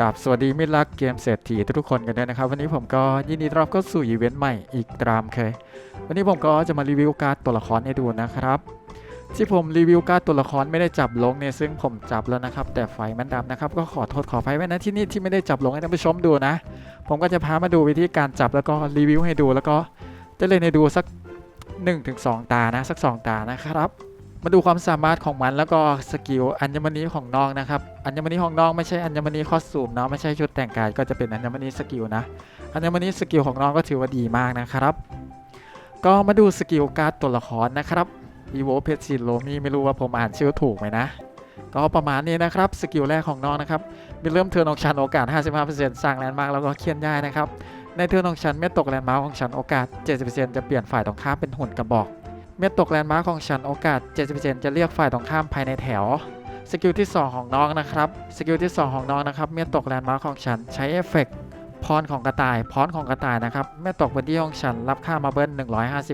กับสวัสดีมิตรรักเกมเศรษฐีทุกคนกันด้วยนะครับ วันนี้ผมก็ยินดีต้อนรับเข้าสู่อีเวนต์ใหม่อีกตามเคย วันนี้ผมก็จะมารีวิวการ์ดตัวละครให้ดูนะครับ ที่ผมรีวิวการ์ดตัวละครไม่ได้จับลงเนี่ยซึ่งผมจับแล้วนะครับ แต่ไฟมันดำนะครับ ก็ขอโทษขออภัยไว้นะที่นี่ที่ไม่ได้จับลงให้ท่านผู้ชมดูนะ ผมก็จะพามาดูวิธีการจับแล้วก็รีวิวให้ดูแล้วก็จะเล่นให้ดูสัก 1-2 ตานะสัก 2 ตานะครับ มาดูความสามารถของมันแล้วก็สกิลอัญมณีของน้องนะครับอัญมณีของน้องไม่ใช่อัญมณีคอสตูมเนาะไม่ใช่ชุดแต่งกายก็จะเป็นอัญมณีสกิลนะอัญมณีสกิลของน้องก็ถือว่าดีมากนะครับ ก็มาดูสกิลการ์ดตัวละครนะครับอีโวเพชิโลมีไม่รู้ว่าผมอ่านชื่อถูกไหมนะก็ประมาณนี้นะครับสกิลแรกของน้องนะครับมีเริ่มเทิร์นของฉันโอกาส 55%สร้างแลนด์มาร์กแล้วก็เคลื่อนย้ายนะครับในเทิร์นของฉันเมื่อตกแลนด์มาร์กของฉันโอกาส 70%จะเปลี่ยนฝ่ายตรงข้ามเป็นหุ่นกระบอก เมื่อตกแลนด์มาร์กของฉันโอกาส 70%จะเรียกฝ่ายตรงข้ามภายในแถวสกิลที่ 2 ของน้องนะครับสกิลที่ 2 ของน้องนะครับเมื่อตกแลนด์มาร์กของฉันใช้เอฟเฟกต์พรของกระต่ายพรของกระต่ายนะครับเมื่อตกบนที่ของฉันรับค่ามาเบิ้ล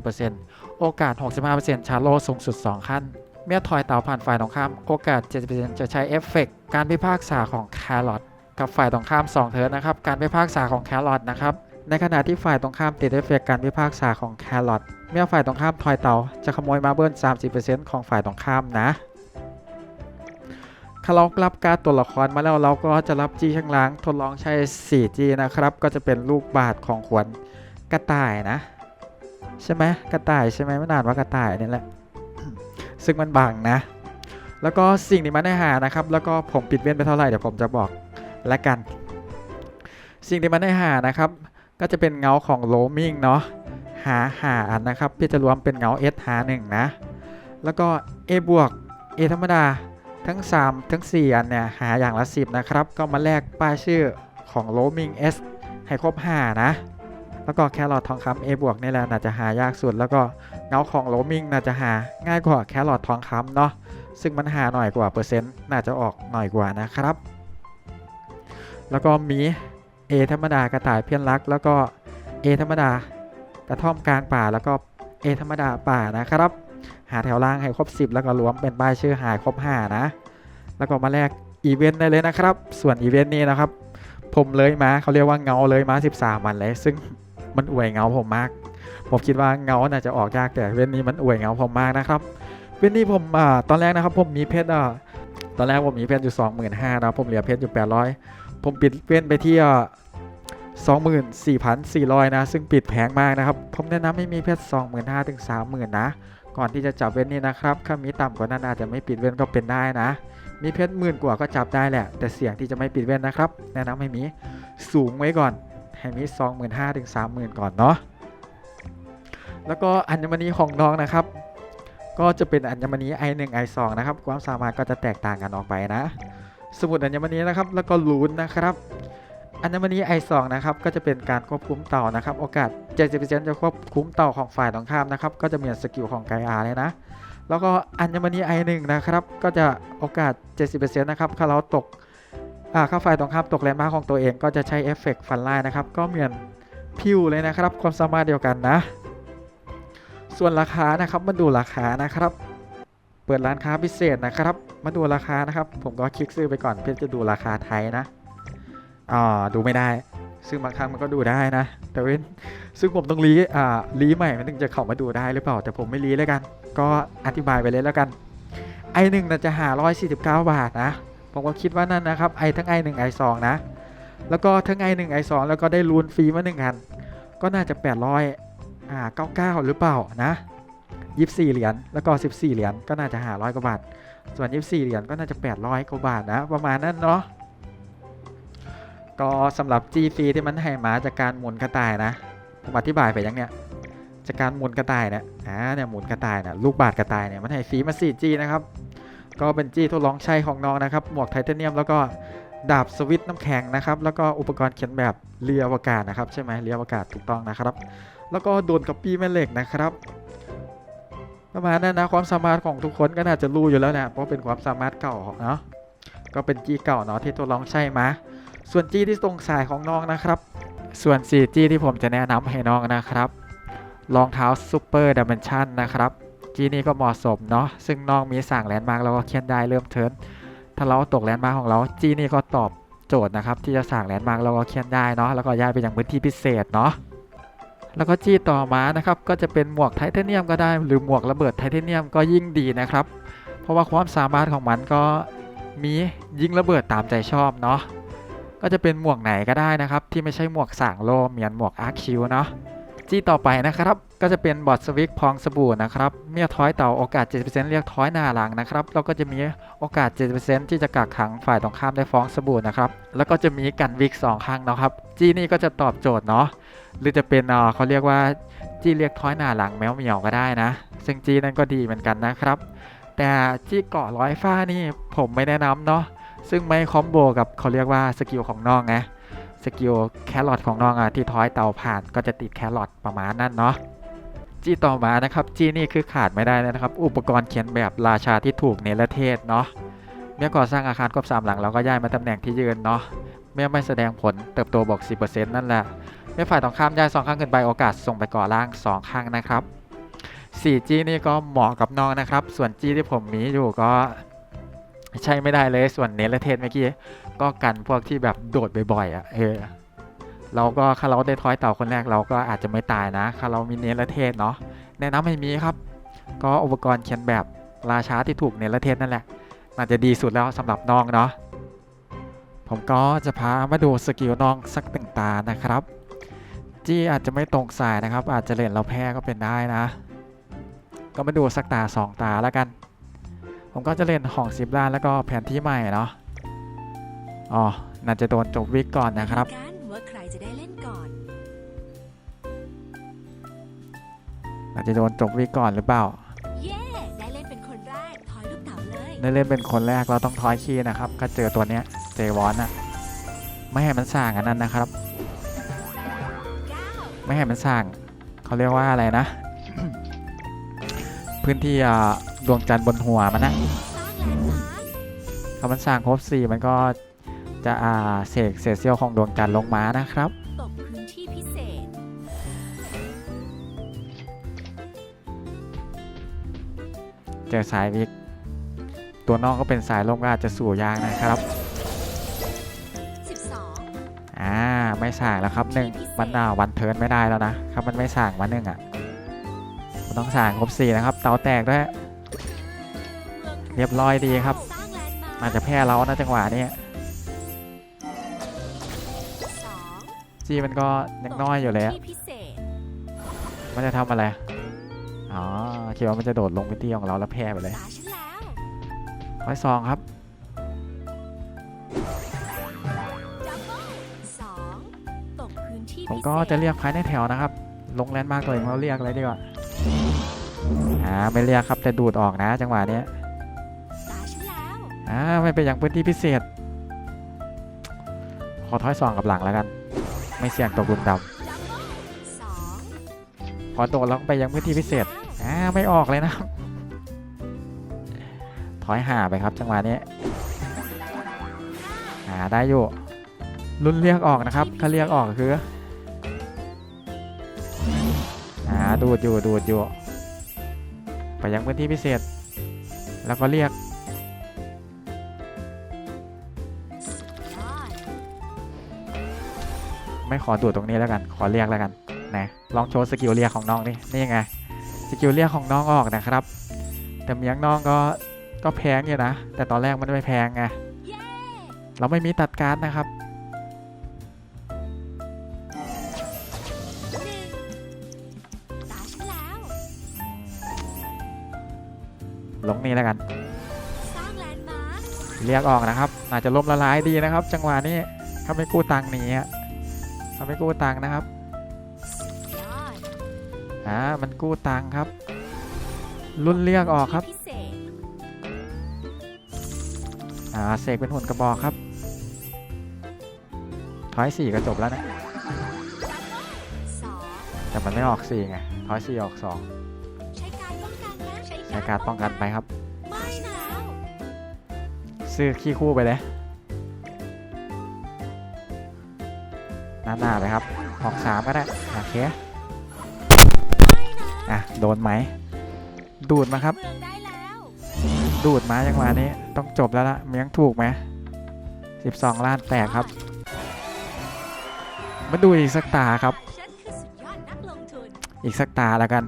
150%โอกาส 65%ชาร์โลสูงสุด 2 ขั้น เมื่อถอยเต่าผ่านฝ่ายตรงข้ามโอกาส 70%จะใช้เอฟเฟกต์การพิพากษาของแครอทกับฝ่ายตรงข้าม 2 เทิร์นนะครับการพิพากษาของแครอทนะครับ ในขณะที่ฝ่ายตรงข้ามติดเอฟเฟกต์การพิพากษาของแครอทเมื่อฝ่ายตรงข้ามทอยเตาจะขโมยมาเบิล30%ของฝ่ายตรงข้ามนะถ้าเรารับการตัวละครมาแล้วเราก็จะรับจีข้างล่างทดลองใช้ 4G นะครับ ก็จะเป็นลูกบาทของขวัญกระต่ายนะ ใช่ไหมกระต่ายใช่ไหมไม่นานว่ากระต่ายนี่แหละ ซึ่งมันบังนะ แล้วก็สิ่งที่มันได้หานะครับ แล้วก็ผมปิดเว้นไปเท่าไหร่เดี๋ยวผมจะบอกและกัน สิ่งที่มันได้หานะครับ ก็จะเป็นเงาของโลมิงเนาะหาหาอันนะครับพี่จะรวมเป็นเงา S หา1นะ แล้วก็ A บวก A ธรรมดาทั้ง 3 ทั้ง 4 อันเนี่ยหาอย่างละ 10 นะครับ ก็มาแลกป้ายชื่อของ roaming S ให้ครบ 5 นะ แล้วก็แครอททองคำ A บวกนี่แหละน่าจะหายากสุด แล้วก็เงาของ roaming น่าจะหาง่ายกว่าแครอททองคำเนาะซึ่งมันหาหน่อยกว่าเปอร์เซ็นต์น่าจะออกหน่อยกว่านะครับ แล้วก็มี A ธรรมดากระต่ายเพี้ยนรัก แล้วก็ A ธรรมดากระท่อมกลางป่าแล้วก็ A ธรรมดาป่านะครับ หาแถวล่างให้ครบ 10 แล้วก็รวมเป็นป้ายชื่อหายครบ 5 นะ แล้วก็มาแลกอีเวนต์ได้เลยนะครับ ส่วนอีเวนต์นี้นะครับ ผมเลยมาเขาเรียกว่าเงาเลยมา 13 วันเลย ซึ่งมันอวยเงาผมมาก ผมคิดว่าเงาน่าจะออกยากแต่เว้นนี้มันอวยเงาผมมากนะครับ เว้นนี้ผมอ่าตอนแรกนะครับ ผมมีเพชรอ่าตอนแรกผมมีเพชรอยู่ 25,000นะผมเหลือเพชรอยู่ 800 ผมปิดเว้นไปที่ 24,400 นะ ซึ่งปิดแพงมากนะครับ ผมแนะนำให้มีเพชร25,000ถึง30,000 นะ ก่อนที่จะจับเว้นนี้นะครับถ้ามีต่ำกว่านั้นอาจจะไม่ปิดเว้นก็เป็นได้นะ มีเพชรหมื่นกว่าก็จับได้แหละ แต่เสี่ยงที่จะไม่ปิดเว้นนะครับ แนะนำให้มีสูงไว้ก่อน ให้มี25,000ถึง30,000 ก่อนเนาะ แล้วก็อัญมณีของน้องนะครับ ก็จะเป็นอัญมณี i1 i2 นะครับ ความสามารถก็จะแตกต่างกันออกไปนะสมุดอัญมณีนะครับแล้วก็ลูนนะครับ อัญมณี i2 นะครับก็จะเป็นการควบคุมเต่านะครับโอกาส 70%จะควบคุมเต่าของฝ่ายตรงข้ามนะครับก็จะเหมือนสกิลของไกอาเลยนะ แล้วก็อัญมณี i1 นะครับก็จะโอกาส 70%นะครับถ้าเราตกอ่าถ้าฝ่ายตรงข้ามตกแรงม้าของตัวเองก็จะใช้เอฟเฟกต์ฟันไล่นะครับก็เหมือนพิวเลยนะครับความสามารถเดียวกันนะ ส่วนราคานะครับมาดูราคานะครับ เปิดร้านค้าพิเศษนะครับ มาดูราคานะครับ ผมก็คลิกซื้อไปก่อนเพื่อจะดูราคาไทยนะ อ่าดูไม่ได้ ซึ่งบางครั้งมันก็ดูได้นะ แต่เว้นซึ่งผมต้องรีอ่ารีใหม่มันถึงจะเข้ามาดูได้หรือเปล่า แต่ผมไม่รีแล้วกัน ก็อธิบายไปเลยแล้วกันไอหนึ่งน่าจะหา149บาทนะ ผมก็คิดว่านั่นนะครับไอทั้งไอหนึ่งไอสองนะ แล้วก็ทั้งไอหนึ่งไอสองแล้วก็ได้รูนฟรีมาหนึ่งอัน ก็น่าจะ800อ่า99หรือเปล่านะ24เหรียญแล้วก็14เหรียญก็น่าจะหาร้อยกว่าบาท ส่วน24เหรียญก็น่าจะ800กว่าบาทนะ ประมาณนั้นเนาะ ก็สำหรับ G ฟรีที่มันให้มาจากการหมุนกระต่ายนะผมอธิบายไปยังเนี่ยจากการหมุนกระต่ายเนี่ยอ่าเนี่ยหมุนกระต่ายนะลูกบาศก์กระต่ายเนี่ยมันให้ฟรีมา 4G นะครับก็เป็น G ทดลองใช้ของน้องนะครับหมวกไทเทเนียมแล้วก็ดาบสวิตน้ำแข็งนะครับ แล้วก็อุปกรณ์เขียนแบบเรืออวกาศนะครับ ใช่ไหมเรืออวกาศถูกต้องนะครับ แล้วก็โดนก๊อปปี้แม่เหล็กนะครับประมาณนั้นนะความสามารถของทุกคนก็น่าจะรู้อยู่แล้วแหละเพราะเป็นความสามารถเก่าเนาะก็เป็น G เก่าเนาะที่ทดลองใช้มา ส่วน G ที่ตรงสายของน้องนะครับ ส่วน 4G ที่ผมจะแนะนำให้น้องนะครับรองเท้าซูเปอร์ดิเมนชันนะครับ G นี้ก็เหมาะสมเนาะซึ่งน้องมีสั่งแลนด์มาร์กแล้วก็เขียนได้เริ่มเทิร์นถ้าเราตกแลนด์มาร์กของเรา G นี้ก็ตอบโจทย์นะครับที่จะสั่งแลนด์มาร์กเราก็เขียนได้เนาะแล้วก็ย้ายไปยังพื้นที่พิเศษเนาะแล้วก็จี้ต่อมานะครับก็จะเป็นหมวกไทเทเนียมก็ได้ หรือหมวกระเบิดไทเทเนียมก็ยิ่งดีนะครับ เพราะว่าความสามารถของมันก็มียิงระเบิดตามใจชอบเนาะ ก็จะเป็นหมวกไหนก็ได้นะครับ ที่ไม่ใช่หมวกสางโลเหมือนหมวกอาร์คิวเนาะจี้ต่อไปนะครับ ก็จะเป็นบอทสวิกพองสบู่นะครับเมื่อทอยเต่าโอกาส70%เรียกท้อยหน้าหลังนะครับแล้วก็จะมีโอกาส70%ที่จะกักขังฝ่ายตรงข้ามได้ฟ้องสบู่นะครับแล้วก็จะมีกันวิกสองครั้งนะครับจี้นี่ก็จะตอบโจทย์เนาะหรือจะเป็นเอ่อเขาเรียกว่าจี้เรียกท้อยหน้าหลังแมวเหมียวก็ได้นะ ซึ่งจี้นั่นก็ดีเหมือนกันนะครับ แต่จี้เกาะร้อยฟ้านี่ผมไม่แนะนำเนาะ ซึ่งไม่คอมโบกับเขาเรียกว่าสกิลของน้องไงสกิลแครอทของน้องอะที่ท้อยเตาผ่านก็จะติดแครอทประมาณนั้นเนาะจีต่อมานะครับจีนี่คือขาดไม่ได้เลยนะครับ อุปกรณ์เขียนแบบราชาที่ถูกเนรเทศเนาะเมื่อก่อสร้างอาคารครบสามหลังเราก็ย้ายมาตำแหน่งที่ยืนเนาะเมื่อไม่แสดงผลเติบโตบอก10%นั่นแหละเมื่อฝ่ายตรงข้ามย้ายสองครั้งขึ้นไปโอกาสส่งไปก่อล่างสองครั้งนะครับ 4G นี่ก็เหมาะกับน้องนะครับ ส่วน G ที่ผมมีอยู่ก็ ใช้ไม่ได้เลยส่วนเนรเทศเมื่อกี้ก็กันพวกที่แบบโดดบ่อยๆอะเออเราก็ถ้าเราได้ทอยเต่าคนแรกเราก็อาจจะไม่ตายนะถ้าเรามีเนรเทศเนาะแนะนำให้มีครับ ก็อุปกรณ์เขียนแบบราชาที่ถูกเนรเทศนั่นแหละน่าจะดีสุดแล้วสำหรับน้องเนาะผมก็จะพามาดูสกิลน้องสักตึงตานะครับจี้อาจจะไม่ตรงสายนะครับ อาจจะเล่นเราแพ้ก็เป็นได้นะ ก็มาดูสักตาสองตาแล้วกัน ผมก็จะเล่นของสิบล้านแล้วก็แผนที่ใหม่เนาะอ๋อน่าจะโดนจบวิกก่อนนะครับกันว่าใครจะได้เล่นก่อนน่าจะโดนจบวิกก่อนหรือเปล่าเย้ได้เล่นเป็นคนแรกทอยลูกเต๋าเลยได้เล่นเป็นคนแรกเราต้องทอยคีย์นะครับ ก็เจอตัวเนี้ยเจวอนอะไม่ให้มันสร้างอันนั้นนะครับ9ไม่ให้มันสร้างเขาเรียกว่าอะไรนะ พื้นที่อ่า ดวงจันทร์บนหัวมันนะสร้างแลนด์มาร์คถ้ามันสร้างครบสี่มันก็จะอ่าเสกเศษเสี้ยวของดวงจันทร์ลงมานะครับตกพื้นที่พิเศษ เจอสายวิก ตัวน้องก็เป็นสายลมก็อาจจะสู่ยากนะครับ12อ่าไม่สั่งแล้วครับหนึ่งมันอ่าวันเทิร์นไม่ได้แล้วนะครับมันไม่สั่งมาหนึ่งอะมันต้องสั่งครบสี่นะครับ เตาแตกด้วย เรียบร้อยดีครับสร้างแลนด์มาร์คอาจจะแพ้เรานะจังหวะนี้2จีมันก็ยังน้อยอยู่เลยอะที่พิเศษมันจะทำอะไร อ๋อคิดว่ามันจะโดดลงพื้นที่ของเราแล้วแพ้ไปเลยตาฉันแล้วร้อยซองครับดับเบิ้ล2ตกพื้นที่ผมพิเศษก็จะเรียกภายในแถวนะครับ ลงแลนด์มาร์กตัวเองเราเรียกอะไรดีกว่า อ่า ไม่เรียกครับแต่ดูดออกนะจังหวะนี้ตาฉันแล้ว อ่าไม่เป็นอย่างพื้นที่พิเศษ ขอถอยซองกับหลังแล้วกัน ไม่เสี่ยงตกลุมดำพอโดดแล้วไปยังพื้นที่พิเศษอ่าไม่ออกเลยนะถอยห่าไปครับจังหวะนี้อ่าได้อยู่รุ่นเรียกออกนะครับ ถ้าเรียกออกคืออ่าดูดอยู่ดูดอยู่ไปยังพื้นที่พิเศษ แล้วก็เรียก ไม่ขอดูดตรงนี้แล้วกัน ขอเรียกแล้วกันนะลองโชว์สกิลเรียกของน้องดินี่ไงสกิลเรียกของน้องออกนะครับ แต่เมียงน้องก็ก็แพงอยู่นะ แต่ตอนแรกมันไม่แพงไงเย้เราไม่มีตัดการ์ดนะครับหลงนี่แล้วกัน เรียกออกนะครับอาจจะล้มละลายดีนะครับ จังหวะนี้ถ้าไม่กู้ตังค์นี้ อะถ้าไม่กู้ตังค์นะครับยอดอ่ามันกู้ตังค์ครับ รุ่นเรียกออกครับพิเศษอ่าเสกเป็นหุ่นกระบอกครับถอยสี่ก็จบแล้วนะสองแต่มันไม่ออกสี่ไงถอยสี่ออกสองใช้การป้องกันนะใช้ใช้การดป้องกันไปครับไม่นะแล้วซื้อขี้คู่ไปเลย หน้าหน้าไปครับออกสามก็ได้โอเคไม่อะโดนไหม ดูดมาครับ ดูดมาจังหวะนี้ต้องจบแล้วละเมียงถูกไหม12ล้านแตกครับ มาดูอีกสักตาครับ อีกสักตาแล้วกัน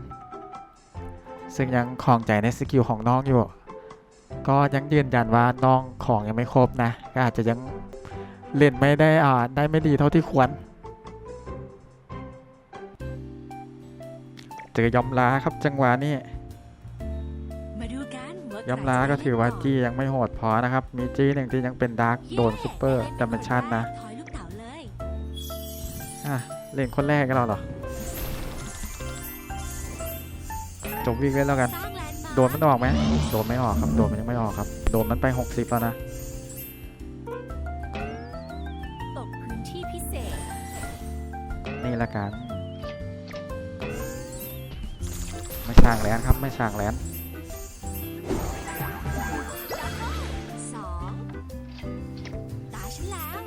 ซึ่งยังคลองใจในสกิลของน้องอยู่ ก็ยังยืนยันว่าน้องของยังไม่ครบนะ ก็อาจจะยังเล่นไม่ได้อ่าได้ไม่ดีเท่าที่ควร เจอยอมล้าครับจังหวะนี้มาดูกันว่าใครยอมล้าก็ถือว่าจะจี้ยังไม่โหดพอนะครับ มีจี้หนึ่งที่ยังเป็นดาร์กโดนซูเปอร์ดัมเบชันนะถอยลูกเต๋าเลยอะเล่นคนแรกกันเราเหรอจบวิ่งเล่นแล้วกันสร้างแลนด์มาร์คโดนมันออกไหมโดนไม่ออกครับ โดนมันยังไม่ออกครับ โดนมันไป 60 แล้วนะตกพื้นที่พิเศษนี่ละกัน ไม่ช่างแลนครับไม่ช่างแลนสองตาฉันแล้ว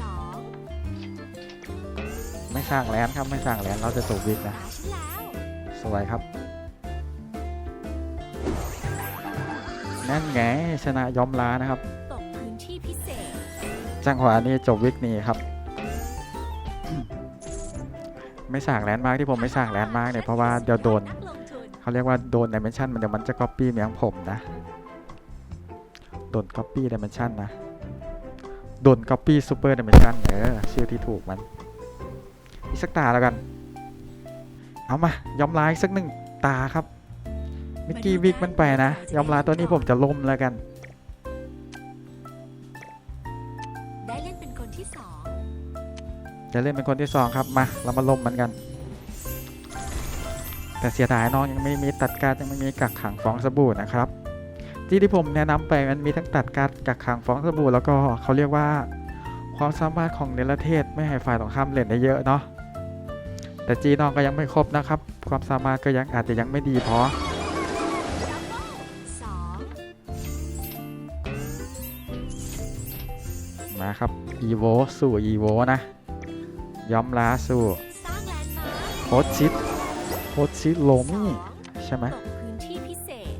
สองไม่ช่างแลนครับไม่ช่างแลนเราจะจบวิ่งนะตาฉันแล้วสวยครับนั่นไงชนะยอมล้านะครับ ตกพื้นที่พิเศษ จังหวะนี้จบวิกนี้ครับ ไม่สั่งแลนด์มาร์กที่ผมไม่สั่งแลนด์มาร์กเนี่ยเพราะว่าเดี๋ยวโดนเขาเรียกว่าโดนดิเมนชันมันเดี๋ยวมันจะก๊อปปี้เมียงผมนะโดนก๊อปปี้ดิเมนชันนะโดนก๊อปปี้ซูเปอร์ดิเมนชันเออชื่อที่ถูกมันอีกสักตาแล้วกัน เอามายอมลายสักหนึ่งตาครับมื่อกี้วิกมันไปนะ ยอมลาตัวนี้ผมจะล่มแล้วกัน ได้เล่นเป็นคนที่สอง จะเล่นเป็นคนที่สองครับมาเรามาล่มมันกัน แต่เสียดายน้องยังไม่มีตัดการยังไม่มีกักขังฟองสบู่นะครับที่ที่ผมแนะนำไปมันมีทั้งตัดการกักขังฟองสบู่แล้วก็เขาเรียกว่า ความสามารถของเนรเทศไม่ให้ฝ่ายตรงข้ามเล่นได้เยอะเนาะแต่จีน้องก็ยังไม่ครบนะครับ ความสามารถก็ยังอาจจะยังไม่ดีพอมาครับอีโวสู่อีโวนะ ย้อมล้าสู่สร้างแลนด์มาร์คโคชชิดโคชชิดโลสอมี่งใช่ไหมตกพื้นที่พิเศษ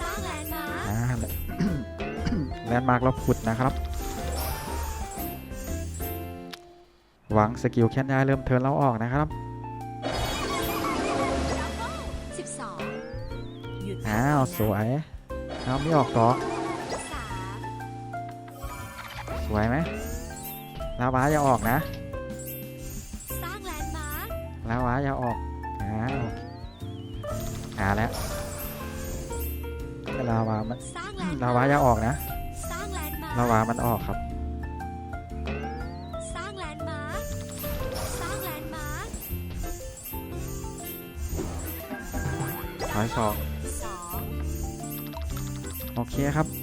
สร้างแลนด์มาร์คอ่าแลนด์มาร์กเราขุดนะครับ หวังสกิลแค่นยายเริ่มเทิร์นเราออกนะครับสิบสองหยุดอ้าว สวยเอาไม่ออกต่อสาม สวยไหมลาวาอย่าออกนะสร้างแลนด์มาร์คลาวาอย่าออกอ้าวหาแล้วลาวามันสร้างแลนด์ลาวาอย่าออกนะสร้างแลนด์มาร์คลาวามันออกครับ สร้างแลนด์มาร์คสร้างแลนด์มาร์คถอยสองสองโอเคครับ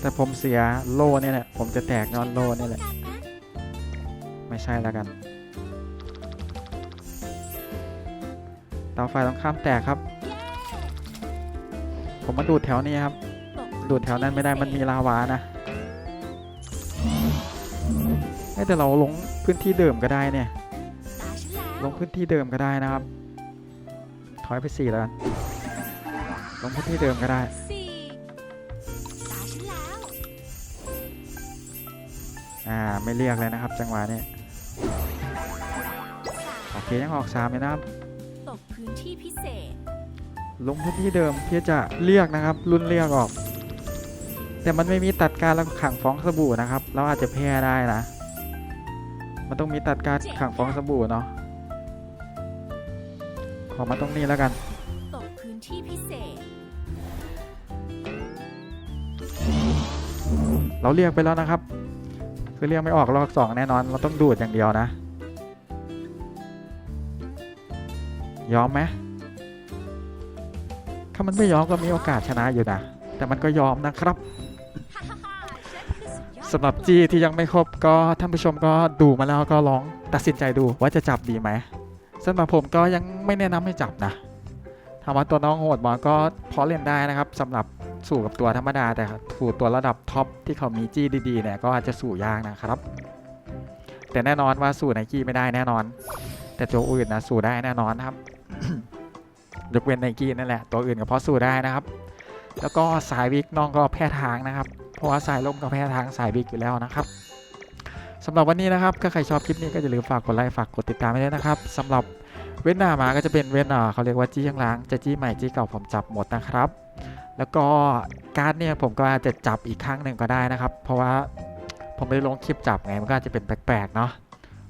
แต่ผมเสียโล่เนี่ยแหละ ผมจะแตกนอนโล่เนี่ยแหละ ไม่ใช่แล้วกันเตาไฟต้องข้ามแตกครับ ผมมาดูดแถวนี้ครับ ดูดแถวนั้นไม่ได้มันมีลาวานะเอ้ยแต่เราลงพื้นที่เดิมก็ได้เนี่ยตาฉันแล้วลงพื้นที่เดิมก็ได้นะครับ ถอยไปสี่แล้วกัน ลงพื้นที่เดิมก็ได้ อ่าไม่เรียกเลยนะครับ จังหวะนี้สามโอเคยังออกสามเลยนะครับตกพื้นที่พิเศษ ลงพื้นที่เดิมเพื่อจะเรียกนะครับ รุ่นเรียกออก แต่มันไม่มีตัดการแล้วก็ขังฟ้องสบู่นะครับ เราอาจจะแพ้ได้นะ มันต้องมีตัดการขังฟ้องสบู่เนาะขอมาตรงนี้แล้วกันตกพื้นที่พิเศษ เราเรียกไปแล้วนะครับ คือเรียกไม่ออกรอบสองแน่นอน เราต้องดูดอย่างเดียวนะ ยอมไหมถ้ามันไม่ยอมก็มีโอกาสชนะอยู่นะ แต่มันก็ยอมนะครับสำหรับจีที่ยังไม่ครบก็ท่านผู้ชมก็ดูมาแล้วก็ลองตัดสินใจดูว่าจะจับดีไหมสำหรับผมก็ยังไม่แนะนำให้จับนะถามว่าตัวน้องโหดบอก็พอเล่นได้นะครับสำหรับ สู้กับตัวธรรมดาแต่ถูตัวระดับท็อปที่เขามีจี้ดีๆเนี่ยก็อาจจะสู้ยากนะครับ แต่แน่นอนว่าสู้ไนกี้ไม่ได้แน่นอน แต่ตัวอื่นนะสู้ได้แน่นอนครับยกเว้นไนกี้นั่นแหละตัวอื่นก็พอสู้ได้นะครับ แล้วก็สายวิกน้องก็แพ้ทางนะครับ เพราะว่าสายลมก็แพ้ทางสายวิกอยู่แล้วนะครับสำหรับวันนี้นะครับถ้าใครชอบคลิปนี้ก็อย่าลืมฝากกดไลค์ฝากกดติดตามไว้ด้วยนะครับสำหรับเวนหน้ามาก็จะเป็นเว้นอ่าเขาเรียกว่าจี้ข้างล้างจะจี้ใหม่จี้เก่าผมจับหมดนะครับ แล้วก็การ์ดเนี่ยผมก็อาจจะจับอีกครั้งหนึ่งก็ได้นะครับ เพราะว่าผมไม่ได้ลงคลิปจับไงมันก็อาจจะเป็นแปลกๆเนาะ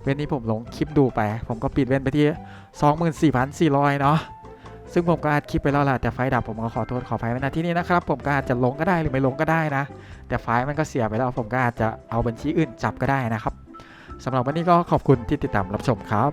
เว้นนี้ผมลงคลิปดูไป ผมก็ปิดเว้นไปที่ 24,400 เนาะซึ่งผมก็อัดคลิปไปแล้วล่ะแต่ไฟดับผมก็ขอโทษขอไฟไว้นะที่นี่นะครับผมก็อาจจะลงก็ได้หรือไม่ลงก็ได้นะ แต่ไฟมันก็เสียไปแล้วผมก็อาจจะเอาบัญชีอื่นจับก็ได้นะครับสำหรับวันนี้ก็ขอบคุณที่ติดตามรับชมครับ